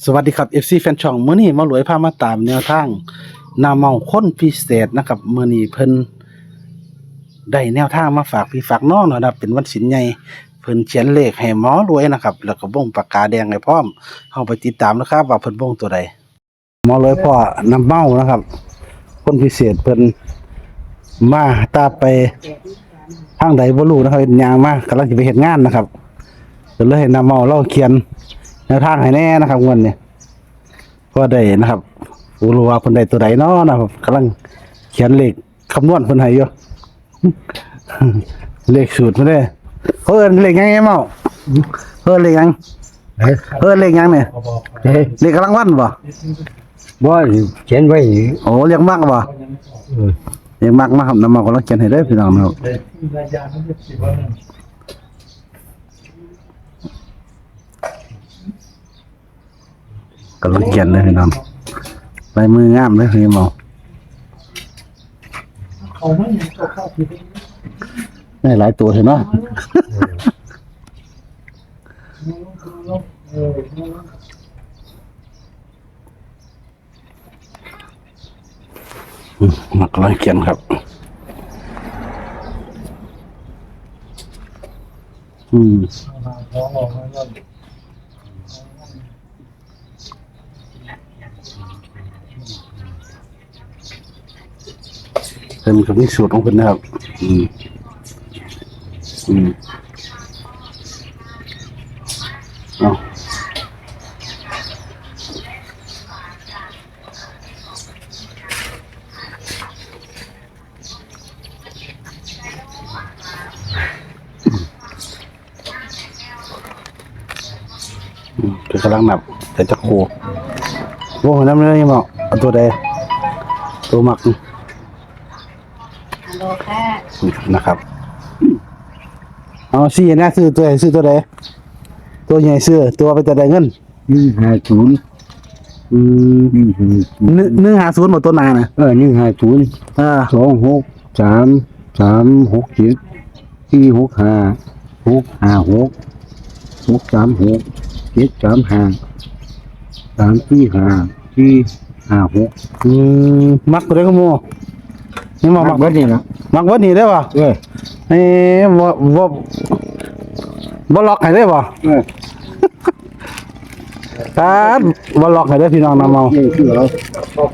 สวัสดีครับ FC แฟนช่องมื้อนี้มารวยพามาตามแนวทางนาเมาค้นพิเศษนะครับมื้อนี้เพิ่นได้แนวทางมาฝากพี่ฝากน้องนะครับ เป็นวันศิลใหญ่เพิ่นเขียนเลขให้หมอรวยนะครับ แล้วก็วงปากกาแดงให้พร้อมเฮาไปติดตามนะครับ ว่าเพิ่นวงตัวใดหมอรวยพ่อน้ำเมานะครับคนพิเศษเพิ่นมาตาไปทางใดบ่รู้นะครับยางมากำลังจะไปเฮ็ดงานนะครับก็เลยให้น้ำเมาเราเขียน นวทางให้แน่นะครับงวันนี้ก็ได้นะครับผู้รู้ว่าเพิ่นได้ตัวใดเนาะนะครับกำลังเขียนเลขคำนวณเพิ่นให้อยู่เลขสูตรมาเด้อเพิ่นเลขยังไงเมาเพิ่นเลขยังเฮ้ยเพิ่นเลขยังเนี่ยเฮ้ยเลขกำลังวันบ่บ่เขียนไว้โอ้เลขมักบ่เออเลขมักมาครับนำมากำลังเขียนให้เด้อพี่น้องนะครับ กำลังเขียนเลยพี่น้องลายมืองามเลยพี่เมาเขาไม่ยังเขาเข้าผิดได้หลายตัวเห็นเนาะเออมักร้อยเขียนครับ อืม ท้องออกมาก็เป็นคำนี้สูตรของเพิ่นนะครับ อืมอืมเอาอืมคือกำลังนับแต่จะโควงหัวน้ำเลยยังบอกเอาตัวใดตัวหมัก ฮัลโหลค่ะนะครับเอาสี่นะซื้อตัวไหนซื้อตัวไหนตัวใหญ่ซื้อตัวไปแต่ได้เงินหนึ่งห้าศูนย์อืมหนึ่งห้าศูนย์หนึ่งหนึ่งหาศูนย์หมดตัวนานะเออหนึ่งห้าศูนย์อ่าสองหกสามสามหกเจ็ดสี่หกห้าหกห้าหกหกสามหกเจ็ดสามห้าสามสี่ห้าสี่ห้าหกอืมมักตัวไหนก็โม นี่มามักเบิดนี่ละมักวันนี้ได้ป่ะเออเอ้บ่บ่บ่ล็อกให้ได้ป่ะเออครับบ่ล็อกให้ได้พี่น้องนำเอาเกี่ยวชื่อเรา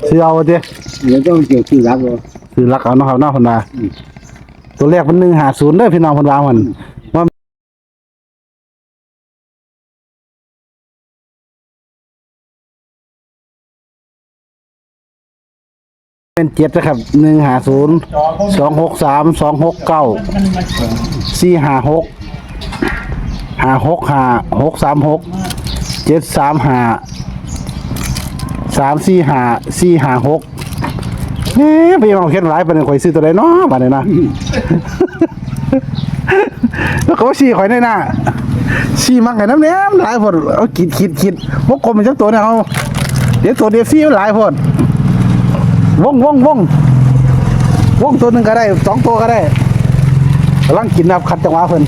ซื้อเอาเด้เดี๋ยวต้องเกี่ยวชื่อรักเราซื้อรักเอาเนาะครับเนาะคนว่าตัวแรกมันหนึ่งหาศูนย์เด้อพี่น้องคนว่ามัน เป็นเจ็ดนะครับหนึ่งหาศูนย์สองหกสามสองหกเก้าสี่ห้าหกห้าหกห้าหกสามหกเจ็ดสามห้าสามสี่ห้าสี่ห้าหกเฮ้ยพี่น้องเขียนหลายประเด็นข่อยซื้อตัวใดเนาะบัดนี้นะแล้วเขาชี้ข่อยในหน้าชี้มักไงน้ำแหนมหลายพอดเอาขีดขีดขีดวงกลมเป็นจักตัวเนี่ยเอาเดี๋ยวตัวเดียวซี่มันหลายพอด วงวงวงวงตัวหนึ่งก็ได้สองตัวก็ได้กำลังกินนะครับขัดจังหวะเพิ่น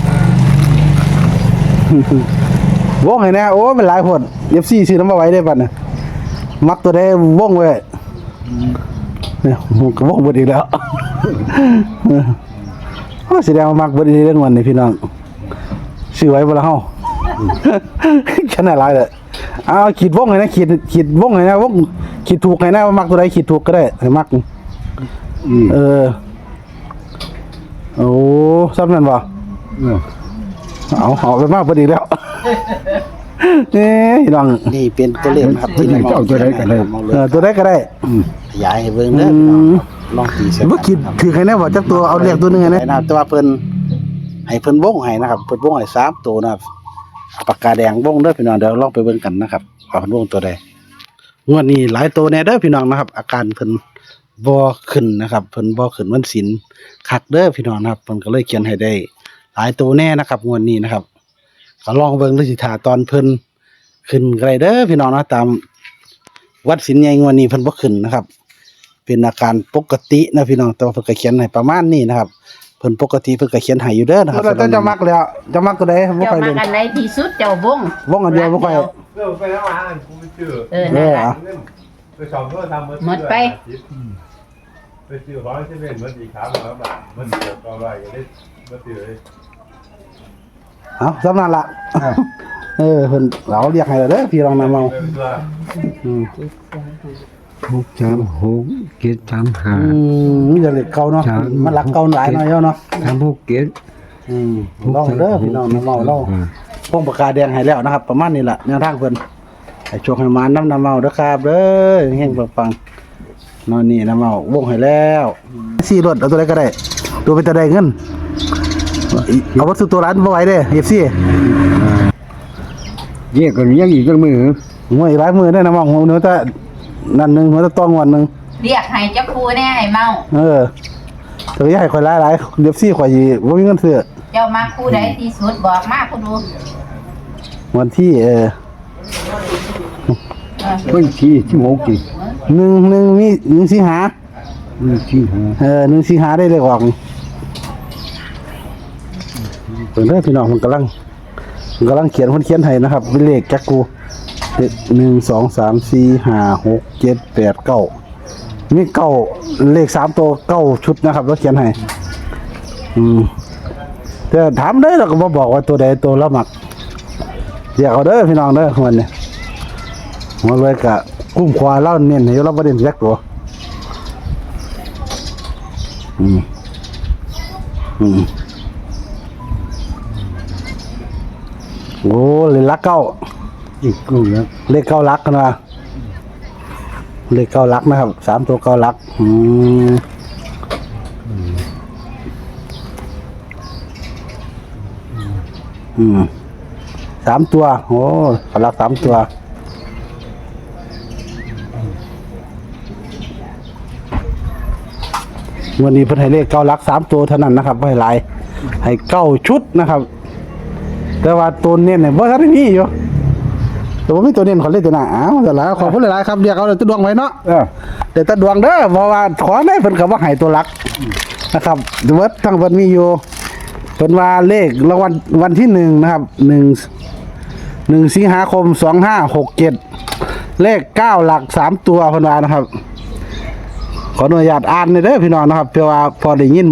วงไงนะโอ้มันหลายพอดเอฟซีซื้อน้ำมาไว้ได้ปัดนะมักตัวได้วงไว้เนี่ยมันก็วงเบดอีกแล้วโอ้แสดงว่ามักบดอีเรื่องวันนี้พี่น้องซื้อไว้บ่ละเฮาขนาดหลายเลย เอาขีดวงไงนะขีดขีดวงไงนะวงขีดถูกไงนะว่ามักตัวใดขีดถูกก็ได้ให้มักอืมเออโอ้ซ้ำนั่นบ่เออเอาเอาไปมากพอดีแล้วนี่พี่น้องนี่เป็นตัวเลขนะครับที่เจ้าตัวใดก็ได้เออตัวใดก็ได้ขยายให้เบิ่งเด้อพี่น้องลองตีเส้นบ่คิดถือใครแน่บ่จักตัวเอาเลขตัวหนึงไงนะนะครับแต่ว่าเพิ่นให้เพิ่นวงให้นะครับเพิ่นวงให้สามตัวนะครับเอา ปากกาแดงวงเด้อพี่น้องเดี๋ยวลองไปเบิ่งกันนะครับว่าเพิ่นวงตัวใดงวดนี้หลายตัวแน่เด้อพี่น้องนะครับ อาการเพิ่นบ่ขึ้นนะครับเพิ่นบ่ขึ้นวันศีลคักเด้อพี่น้องนะครับเพิ่นก็เลยเขียนให้ได้ หลายตัวแน่นะครับงวดนี้นะครับก็ลองเบิ่งดูสิท่าตอนเพิ่นขึ้นได้เด้อพี่น้องนะตาม วัดศีลใหญ่งวดนี้เพิ่นบ่ขึ้นนะครับ เป็นอาการปกตินะพี่น้องแต่ว่าเพิ่นก็เขียนให้ประมาณนี้นะครับ เพิ่นปกติเพิ่นก็เขียนให้อยู่เด้อนะครับเราจะมักแล้วจะมักตัวใดบ่เจ้าค่อยมาเล่นกันในที่สุดเจ้าบงวงอันเดียวบ่ค่อยรักเรื่องไปแล้วมากูไปซื้อเออนั่นล่ะเงินไปสองเพื่อทำหมดไป ไปซื้อของที่เป็นเหมือนอีกครับแล้วแบบมันเกิดอะไรอย่างนี้มาซื้อเลยเอาสำนันละเออเพิ่นเราเรียกให้แล้วเด้อพี่รองนำเมาไปเพื่ออืม หกสามหกเจ็ดสามห้า อืมมีแต่เหล็กเก่าเนาะครับมันรักเก่าหลายหน่อยเนาะสามหกเจ็ดอืมลองเด้อพี่น้องนำเมาเราพงปากกาแดงให้แล้วนะครับ ประมาณนี้แหละแนวทางเพิ่นให้โชคให้มาน้ำนำเมาเด้อครับเด้อเฮงๆปังๆนอนนี่นำเมาวงให้แล้วสี่รถเอาตัวใดก็ได้ ตัวเป็นตัวใดเงินเอาวัตถุตัวร้านบ่ไหวเด้อ FC เรียกกันยังอีกจังมือ งวยหลายมือได้อนะมองหัวเนื้อแต่ นั่นหนึงหัวแตะตองวันหนึงเรียกให้เจ้าครูแน่ให้เมา เออแต่อย่าให้ข่อยหลายหลายเดี๋ยวซี่ข่อยสิบ่มีเงินซื้อเจ้ามาครูใดที่สุดบอกมาคุณดูวันที่เออวันที่ที่หกจีหนึ่งหนึ่งมีหนึ่งสิงหาวันที่ห้าเออหนึ่งสิงหาได้เลยออกเพิ่นเด้อพี่น้องมันกำลังมันกำลังเขียนเพิ่นเขียนให้นะครับเป็นเลขจักกู หนึ่งสองสามสี่ห้าหกเจ็ดแปดเก้ามีเก้าเลขสามตัวเก้าชุดนะครับแล้วเขียนให้อืมแต่ถามเด้เราก็บ่บอกว่าตัวใดตัวละหมักอยากเอาเด้อพี่น้องเด้อวันนี้มาเลยกะกุ้มควาเล่าเน้นให้เราประเด็นแยกตัวอืมอืมโอ้เลยลักเก้า อีกกูแล้วเลขเก้าลักกันว่าเลขเก้าลักนะครับสามตัวเก้าลักอืมอืมสามตัวโอ้เก้าลักสามตัววันนี้เพิ่นให้เลขเก้าลักสามตัวเท่านั้นนะครับไม่หลายให้เก้าชุดนะครับ แต่ว่าตัวเน้นเนี่ยบ่ทันได้มีอยู่ แต่ว่ามีตัวเน้นขอเลขตัวหน้าอ้าวแต่ละขอบคุณหลายๆครับเรียกเอาเลยตัวดวงไว้เนาะเออเดี๋ยวตัวดวงเด้อเพราะว่าขอได้เพิ่นก็บ่ให้ตัวหลักนะครับเวิร์ดทั้งเพิ่นมีอยู่เพิ่นว่าเลขรางวัลวันที่หนึ่งนะครับหนึ่งหนึ่งสิงหาคมสองห้าหกเจ็ดเลขเก้าหลักสามตัวเพิ่นว่านะครับ ขออนุญาตอ่านหน่อยเด้อพี่น้องนะครับ เพื่อว่าพอได้ยิน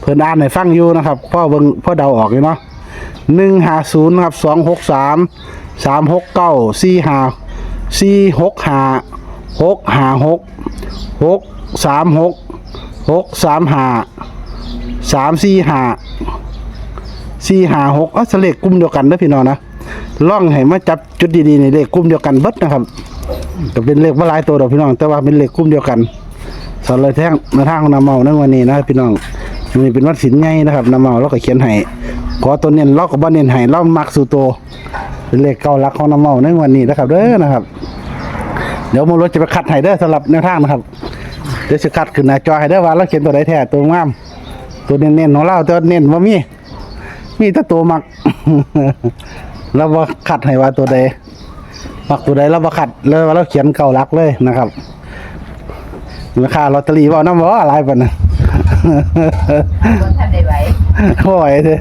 เพิ่นอ่านให้ฟังอยู่นะครับพ่อเบิ่งพ่อเดาออกอยู่เนาะหนึ่งห้าศูนย์ครับสองหกสาม สามหกเก้าสี่ห้าสี่หกห้าหกห้าหกหกสามหกหกสามห้าสามสี่ห้าสี่ห้าหกอ๋อเลขกลุ่มเดียวกันเด้อพี่น้องนะล่องให้มาจับจุดดีๆในเลขกลุ่มเดียวกันเบิดนะครับก็เป็นเลขว่าหลายตัวดอกพี่น้อง แต่ว่าเป็นเลขกลุ่มเดียวกันสอนเลยแท่งมาทางน้ำเมาในวันนี้นะพี่น้องวันนี้เป็นวัดสินใหญ่นะครับน้ำเมาเราก็เขียนให้ ขอตัวเน้นเราก็บ่เน้นให้เรามักสู่ตัวเป็นเลขเก้าลักของน้ำเมาในวันนี้นะครับเด้อนะครับ เดี๋ยวโมรถจะไปคัดให้เด้อสำหรับแนวทางนะครับเดี๋ยวจะคัดขึ้นหน้าจอให้เด้อว่าเราเขียนตัวใดแท้ตัวงาม ตัวเน้นๆของเราตัวเน้นว่ามี มีแต่ตัวมักเราบ่คัดให้ว่าตัวใดมักตัวใดเราบ่คัดแล้วว่าเราเขียนเก้าลักเลยนะครับราคาลอตเตอรี่ว่าน้ำบ่อะไรปะนะ บนท่านได้ไหวโอ้ยเด้อ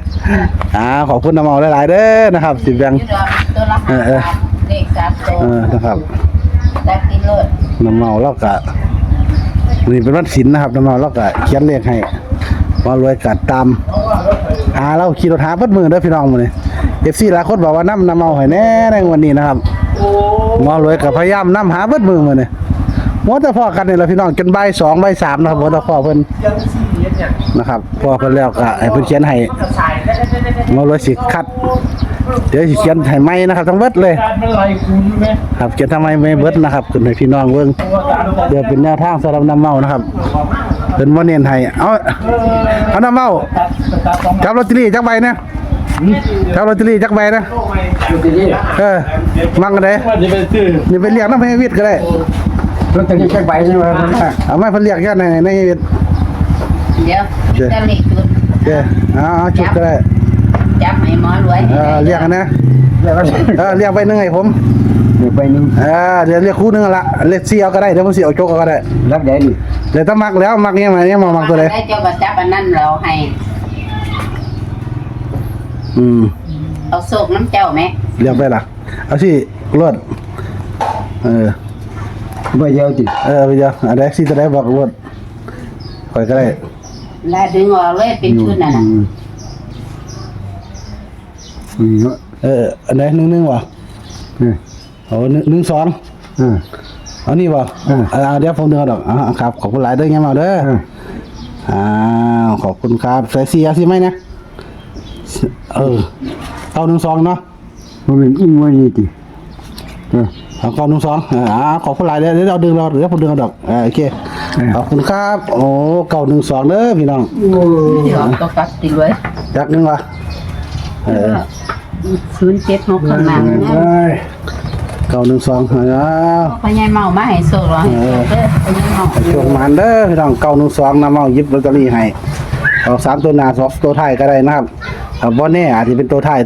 อ่าขอบคุณน้ำเมาหลายๆเด้อนะครับสิบยังอยืดอตัวละเอห้าอเออ บาทเลขสามตัวเออนะครับด้กินโลดน้ำเมาเราก็นี่เป็นวันศิลป์นะครับน้ำเมาเราก็เขียนเลขให้ว่ารวยกัดตามหาเราขี่รถหาเปิดมือเด้อพี่น้องมื้อนี้ FC หลายคนบอกว่าน้ำน้ำเมาให้แน่ในวันนี้นะครับหมอรวยก็พยายามน้ำหาเปิดมือมื้อนี้ มัวแต่พอกันนี่แหละพี่น้องจนใบายสองใบายสามนะครับมัวแต่พอเพิ่นยังสี่เมตรเนี่ยนะครับพอเพิ่นแล้วก็ให้เพิ่นเขียนให้กระสายได้ได้ได้ได้มาเลยสิคัด เดี๋ยวสิเขียนให้ใหม่นะครับทั้งเบิดเลย การเป็นไรคุณไหมครับเขียนทำไมไม่เบิดนะครับขึ้นให้พี่น้องเบิ่งเดี๋ยวเป็นแนวทางสำหรับน้ำเมานะครับเพิ่นบ่าเน้นให้เอาเอาน้ำเมาตัดตัดสองจับลอตเตอรี่จักใบนะจับลอตเตอรี่จักใบนะ อยู่ที่นี่เออมังกันได้ว่าจะไปซื้อนี่ไปเรียกน้ำให้วิทย์ก็ได้ รถตะกี้แค่ใบใช่ไหมเอามาเพิ่นเรียกแค่ในในวิทย์เดี๋ยวจะเลขจุดเด้อเอาเอาชุดก็ได้จับให้หมอรวยเออเรียกกันนะแล้วก็เออเรียกไปหนึงให้ผมเดี๋ยวไปนึงเออเดี๋ยวเรียกคู่หนึงละเลข4เอาก็ได้เดี๋ยวผมสิเอาโจกเอาก็ได้รับได้ดิเดี๋ยวถ้ามักแล้วมักยังไงยังมามักตัวใดได้เจ้าก็จับอันนั้นเราให้อืมเอาโศกน้ำเจ้าไหมเรียกไปล่ะเอาสิรวดเออ ใบเดียวติเออไปเจ้าอะไรสิจะได้บอกรวดคอยก็ได้แล้วดึงออกเลยเป็นชุดนั่นน่ะอืมอืมเอออันไหนหนึ่งหนึ่งวะเออโอ้หนึ่งหนึ่งสองเออเอานี่วะเออเอาเดี๋ยวผมเดินดอกอ่าครับขอบคุณหลายเด้อยังมาเด้อเอออ้าวขอบคุณครับใส่เสียสิไหมนะเออเอาหนึ่งสองเนาะมันเป็นอิงไว้นี่ติเออ เอาก่อนหนึ่งสองอ่าขอบคุณหลายเด้อเดี๋ยวเราดึงเราเดี๋ยวผมดึงเอาดอกอ่าโอเคเออขอบคุณครับ โอ้เก่าหนึ่งสองเด้อพี่น้องที่ออกก็ฟักติรวยจักหนึ่งวะเออศูนย์เจ็ดหกข้างหลังนะเอ้ยเก่าหนึ่งสองอ้าวพญายเมามาให้โซ่ร้อยเด้อพญายเมาช่วงมันเด้อพี่น้องเก่าหนึ่งสองนำเอาหยิบลอตเตอรี่ให้เอาสามตัวหน้าสองตัวท้ายก็ได้นะครับเอาบ่แน่อาจจะเป็นตัวท้าย